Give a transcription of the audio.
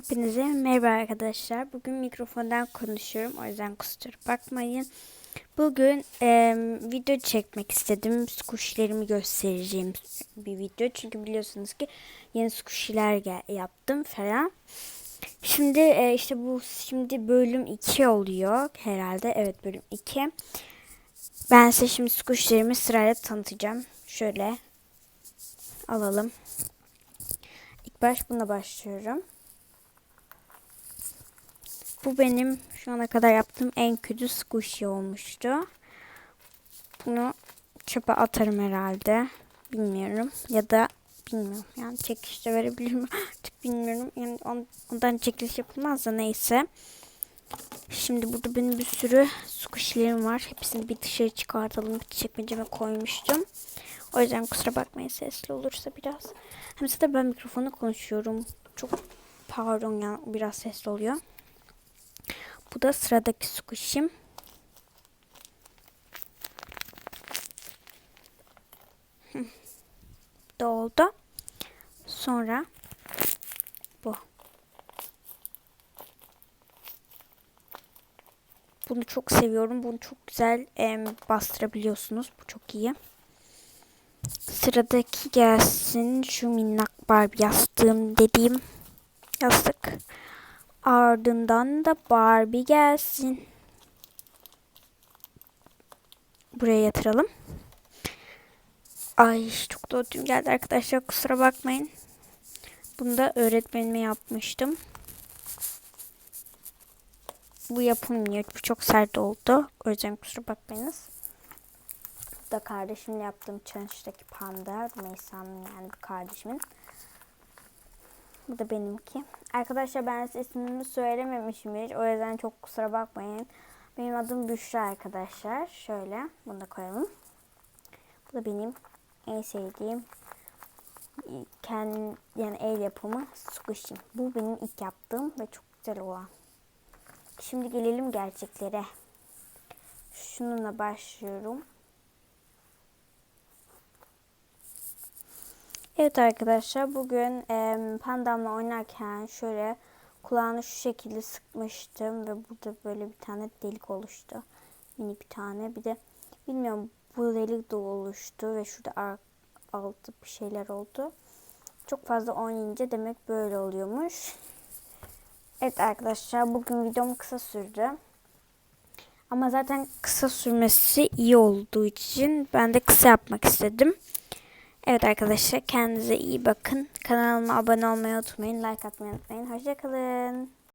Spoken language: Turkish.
Hepinize merhaba arkadaşlar. Bugün mikrofondan konuşuyorum. O yüzden kusura bakmayın. Bugün e, video çekmek istedim. Squishy'lerimi göstereceğim bir video. Çünkü biliyorsunuz ki yeni squishy'ler yaptım falan. Şimdi e, işte bu şimdi bölüm 2 oluyor herhalde. Evet bölüm 2. Ben size şimdi squishy'lerimi sırayla tanıtacağım. Şöyle alalım. İlk baş bununla başlıyorum. Bu benim şu ana kadar yaptığım en kötü squishy olmuştu. Bunu çöpe atarım herhalde. Bilmiyorum. Ya da bilmiyorum. Yani çekilişte verebilirim. Artık bilmiyorum. Yani on- ondan çekiliş yapılmaz da neyse. Şimdi burada benim bir sürü squishy'lerim var. Hepsini bir dışarı çıkartalım. Bir çekmeceme koymuştum. O yüzden kusura bakmayın sesli olursa biraz. Hem de ben mikrofona konuşuyorum. Çok pardon ya biraz sesli oluyor. Bu da sıradaki squish'im. Da oldu. Sonra bu. Bunu çok seviyorum. Bunu çok güzel em, bastırabiliyorsunuz. Bu çok iyi. Sıradaki gelsin şu minnak Barbie yastığım dediğim yastık. Ardından da Barbie gelsin. Buraya yatıralım. Ay çok da ödüm geldi arkadaşlar kusura bakmayın. Bunu da öğretmenime yapmıştım. Bu yapılmıyor. Bu çok sert oldu. O yüzden kusura bakmayınız. Bu da kardeşimle yaptığım challenge'daki panda. Meysa'nın yani kardeşimin. Bu da benimki. Arkadaşlar ben size ismimi söylememişim hiç. O yüzden çok kusura bakmayın. Benim adım Büşra arkadaşlar. Şöyle bunu da koyalım. Bu da benim en sevdiğim kendi yani el yapımı squishy. Bu benim ilk yaptığım ve çok güzel olan. Şimdi gelelim gerçeklere. Şununla başlıyorum. Evet arkadaşlar bugün e, pandamla oynarken şöyle kulağını şu şekilde sıkmıştım ve burada böyle bir tane delik oluştu. Mini bir tane. Bir de bilmiyorum bu delik de oluştu ve şurada altı bir şeyler oldu. Çok fazla oynayınca demek böyle oluyormuş. Evet arkadaşlar bugün videom kısa sürdü. Ama zaten kısa sürmesi iyi olduğu için ben de kısa yapmak istedim. Evet arkadaşlar kendinize iyi bakın. Kanalıma abone olmayı unutmayın. Like atmayı unutmayın. Hoşçakalın.